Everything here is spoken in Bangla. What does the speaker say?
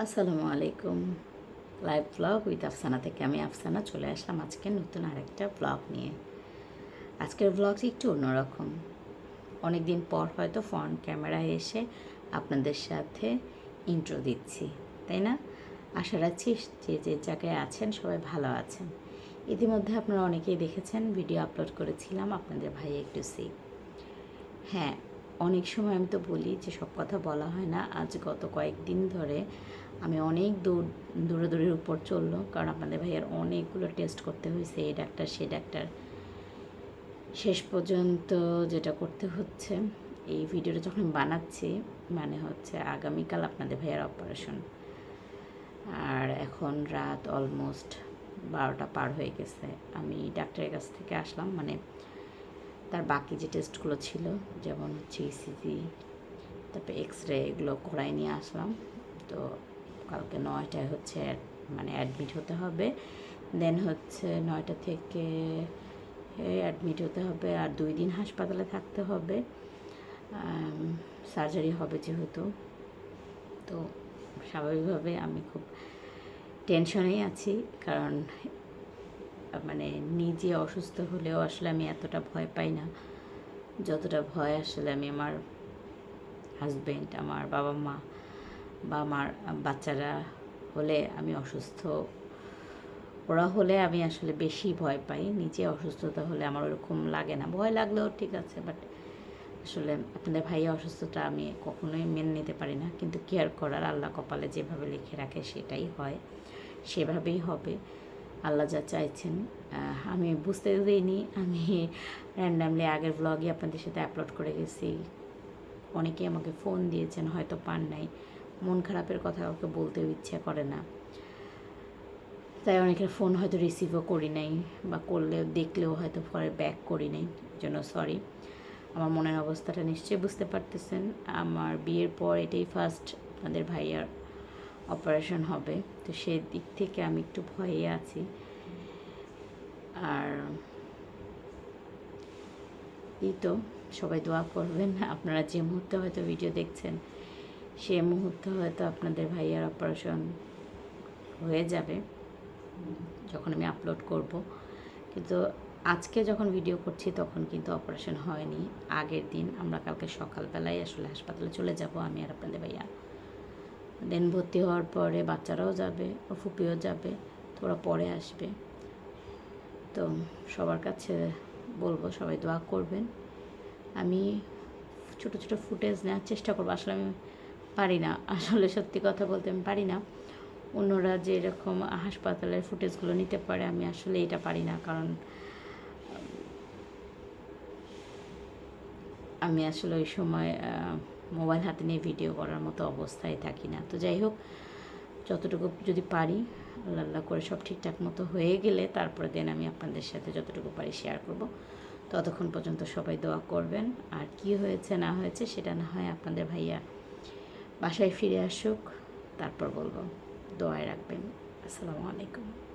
আসসালামু আলাইকুম। লাইভ ব্লগ উইথ আফসানা থেকে আমি আফসানা চলে আসলাম আজকে নতুন আরেকটা ব্লগ নিয়ে। আজকের ব্লগটি একটু অন্যরকম। অনেক দিন পর হয়তো ফ্রন্ট ক্যামেরায় এসে আপনাদের সাথে ইন্ট্রো দিচ্ছি, তাই না? আশা রাখছি যে যে জায়গায় আছেন সবাই ভালো আছেন। ইতিমধ্যে আপনারা অনেকেই দেখেছেন ভিডিও আপলোড করেছিলাম আপনাদের ভাই একটু সি হ্যাঁ অনেক সময় আমি তো বলি যে সব কথা বলা হয় না। আজ গত কয়েকদিন ধরে আমি অনেক দূর, দূরদূরের উপর চলল, কারণ আপনাদের ভাইয়ের অনেকগুলো টেস্ট করতে হয়েছে, এই ডাক্তার সে ডাক্তার শেষ পর্যন্ত যেটা করতে হচ্ছে, এই ভিডিওটা যখন বানাচ্ছি মানে হচ্ছে আগামীকাল আপনাদের ভাইয়ের অপারেশন আর এখন রাত অলমোস্ট বারোটা পার হয়ে গেছে। আমি ডাক্তারের কাছ থেকে আসলাম মানে তার বাকি যে টেস্টগুলো ছিল, যেমন হচ্ছে ইসিজি তারপরে এক্স রে এগুলো করাই নিয়ে আসলাম। তো কালকে নয়টায় হচ্ছে মানে অ্যাডমিট হতে হবে। দেন হচ্ছে নয়টা থেকে অ্যাডমিট হতে হবে আর দুই দিন হাসপাতালে থাকতে হবে। সার্জারি হবে যেহেতু। তো স্বাভাবিকভাবে আমি খুব টেনশনেই আছি, কারণ মানে নিজে অসুস্থ হলেও আসলে আমি এতটা ভয় পাই না। যতটা ভয় আসলে আমি আমার হাজব্যান্ড আমার বাবা মা বা আমার বাচ্চারা হলে আমি অসুস্থ, ওরা হলে আমি আসলে বেশি ভয় পাই। নিজে অসুস্থতা হলে আমার ওরকম লাগে না। ভয় লাগলেও ঠিক আছে বাট আসলে আপনাদের ভাইয়া অসুস্থতা আমি কখনোই মেনে নিতে পারি না। কিন্তু কেয়ার করার আল্লাহ কপালে যেভাবে লিখে রাখে সেটাই হয়, সেভাবেই হবে। আল্লাহ যা চাইছেন। আমি বুঝতে দিইনি, আমি র্যান্ডামলি আগের ব্লগই আপনাদের সাথে আপলোড করে গেছি। অনেকেই আমাকে ফোন দিয়েছেন, হয়তো পান নাই। মন খারাপের কথা কাউকে বলতেও ইচ্ছে করে না। তাই অনেকের ফোন হয়তো রিসিভও করি নাই, বা করলেও, দেখলেও হয়তো পরে ব্যাক করি নাই জন্য সরি আমার মনের অবস্থাটা নিশ্চয়ই বুঝতে পারতেছেন। আমার বিয়ের পর এটাই ফার্স্ট আমাদের ভাইয়ার অপারেশন হবে। তো সেই দিক থেকে আমি একটু ভয়ে আছি। আর এই তো, সবাই দোয়া করবেন। আপনারা যে মুহূর্তে হয়তো ভিডিও দেখছেন, সে মুহূর্তে হয়তো আপনাদের ভাইয়ার অপারেশন হয়ে যাবে, যখন আমি আপলোড করব। কিন্তু আজকে যখন ভিডিও করছি, তখন কিন্তু অপারেশন হয়নি। আগের দিন, আমরা কালকে সকালবেলায় আসলে হাসপাতালে চলে যাব, আমি আর আপনাদের ভাইয়া। দেন ভর্তি হওয়ার পরে বাচ্চারাও যাবে ও ফুপিও যাবে, তো ওরা পরে আসবে। তো সবার কাছে বলব সবাই দোয়া করবেন। আমি ছোটো ছোটো ফুটেজ নেওয়ার চেষ্টা করব। আসলে আমি পারি না। আসলে সত্যি কথা বলতে আমি পারি না। অন্যরা যে এরকম হাসপাতালের ফুটেজগুলো নিতে পারে, আমি আসলে এটা পারি না। কারণ আমি আসলে ওই সময় মোবাইল হাতে নিয়ে ভিডিও করার মতো অবস্থায় থাকি না। তো যাই হোক, যতটুকু যদি পারি, আল্লাহ আল্লাহ করে সব ঠিকঠাক মতো হয়ে গেলে তারপরে দেন আমি আপনাদের সাথে যতটুকু পারি শেয়ার করব। ততক্ষণ পর্যন্ত সবাই দোয়া করবেন। আর কি হয়েছে, না হয়েছে, সেটা না হয় আপনাদের ভাইয়া বাসায় ফিরে আসুক, তারপর বলব। দোয়ায় রাখবেন। আসসালামু আলাইকুম।